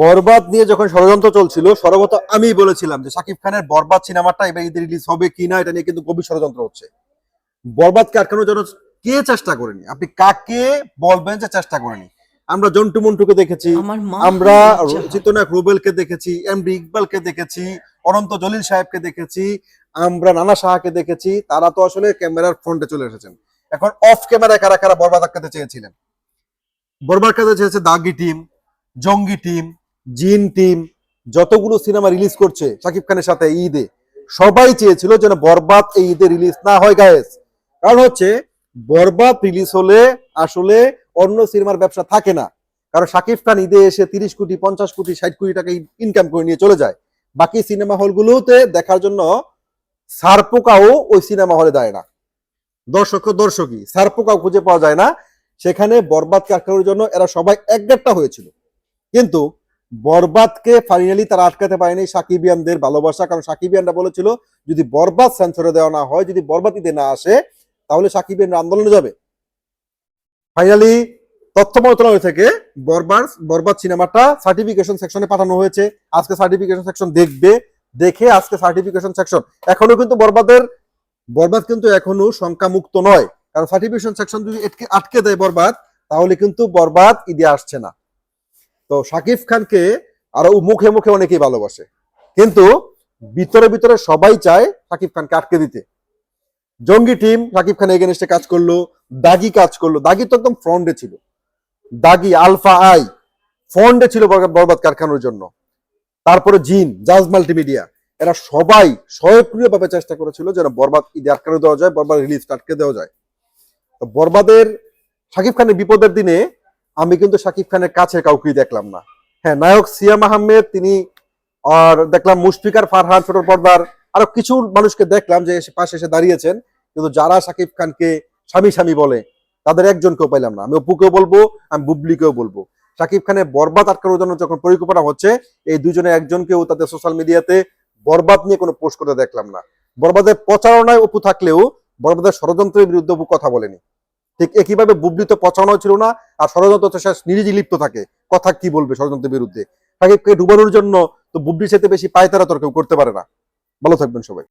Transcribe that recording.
বরবাদ নিয়ে যখন ষড়যন্ত্র চলছিল সর্বত আমি বলেছিলাম যে সাকিব খানের বরবাদ সিনেমাটা এবার ঈদে রিলিজ হবে কি না এটা নিয়ে কিন্তু গভীর ষড়যন্ত্র হচ্ছে। বরবাদকে আটকানোর জন্য কে চেষ্টা করেনি? আপনি কাকে বলবেন যে চেষ্টা করেনি? আমরা জন্টু মন্টুকে দেখেছি আমার। চিত্রনায়ক রুবেলকে দেখেছি এমডি ইকবালকে দেখেছি অনন্ত জলিল সাহেবকে দেখেছি আমরা নানা সাহাকে দেখেছি তারা তো আসলে ক্যামেরার ফ্রন্টে চলে এসেছেন। এখন অফ ক্যামেরায় কারা কারা বরবাদ আটকাতে চেয়েছিলেন? বরবাদ আটকাতে চেয়েছে দাগি টিম জঙ্গি টিম জিন টিম, যতগুলো সিনেমা রিলিজ করছে শাকিব খানের সাথে ঈদে, সবাই চেয়েছিল যেন বরবাদ এই ঈদে রিলিজ না হয় গায়েস কারণ হচ্ছে, বরবাদ রিলিজ হলে আসলে অন্য সিনেমার ব্যবসা থাকে না। কারণ শাকিব খান ঈদে এসে তিরিশ কোটি, পঞ্চাশ কোটি, ষাট কোটি টাকা ইনকাম করে নিয়ে চলে যায়। বাকি সিনেমা হলগুলোতে দেখার জন্য সারপোকাও ওই সিনেমা হলে দেয় না। দর্শক দর্শকই, সারপোকাও খুঁজে পাওয়া যায় না। সেখানে বরবাদ আটকানোর জন্য এরা সবাই একগাট্টা হয়েছিল। কিন্তু বরবাদকে ফাইনালি তারা আটকাতে পারেনি সাকিবিয়ানদের ভালোবাসা। কারণ সাকিবিয়ানরা বলেছিল, যদি বরবাদ সেন্সরে দেওয়া না হয়, যদি বরবাদিতে না আসে, তাহলে সাকিবিয়ানরা আন্দোলনে যাবে। ফাইনালি তথ্য মন্ত্রণালয় থেকে বরবাদ বরবাদ সিনেমাটা সার্টিফিকেশন সেকশনে পাঠানো হয়েছে। আজকে সার্টিফিকেশন সেকশন দেখবে, দেখে আজকে সার্টিফিকেশন সেকশন এখনও কিন্তু বরবাদের, বরবাদ কিন্তু এখনও সংখ্যা মুক্ত নয়। কারণ সার্টিফিকেশন সেকশন যদি আটকে দেয় বরবাদ, তাহলে কিন্তু বরবাদ ঈদে আসছে না। তো শাকিব খানকে আরও মুখে মুখে অনেকেই ভালোবাসে। কিন্তু ভিতরে ভিতরে সবাই চায় শাকিব খানকে আটকে দিতে। জঙ্গি টিম শাকিব খান এগেনস্টে কাজ করল, দাগি কাজ করল। দাগি তো একদম ফ্রন্টে ছিল। দাগি, আলফা আই ফ্রন্টে ছিল বরবাদ- কারখানোর জন্য। তারপরে জিন, জাজ মাল্টিমিডিয়া। এরা সবাই স্বয়ংক্রিয়ভাবে চেষ্টা করেছিল যেন বরবাদ ঈদে আটকে দেওয়া যায়, বরবাদ রিলিজ আটকে দেওয়া যায়। তো বরবাদের শাকিব খানের বিপদের দিনে আমি কিন্তু শাকিব খানের কাছে কাউকেই দেখলাম না। হ্যাঁ নায়ক সিয়াম আহমেদ, তিনি আর দেখলাম মুশফিকার ফারহান ছোট পর্দার আরও কিছু মানুষকে দেখলাম যে এসে পাশে এসে দাঁড়িয়েছেন। কিন্তু যারা শাকিব খানকে স্বামী স্বামী বলে, তাদের একজনকেও পাইলাম না। আমি অপুকেও বলব, আমি বুবলিকেও বলব। শাকিব খানের বরবাদ আটকানোর জন্য যখন পরিকল্পনা হচ্ছে, এই দুজনে একজনকেও তাদের সোশ্যাল মিডিয়াতে বরবাদ নিয়ে কোনো পোস্ট করতে দেখলাম না। বরবাদের প্রচারণায় অপু থাকলেও বরবাদের ষড়যন্ত্রের বিরুদ্ধে অপু কথা বলেনি। ঠিক একইভাবে বুবলি তো প্রচারণাও ছিল না, আর ষড়যন্ত্র তো সে নিজেই লিপ্ত থাকে। কথা কি বলবে ষড়যন্ত্রের বিরুদ্ধে? তাকে ডুবানোর জন্য তো বুবলির সাথে বেশি পায়তারা তোর কেউ করতে পারে না। ভালো থাকবেন সবাই।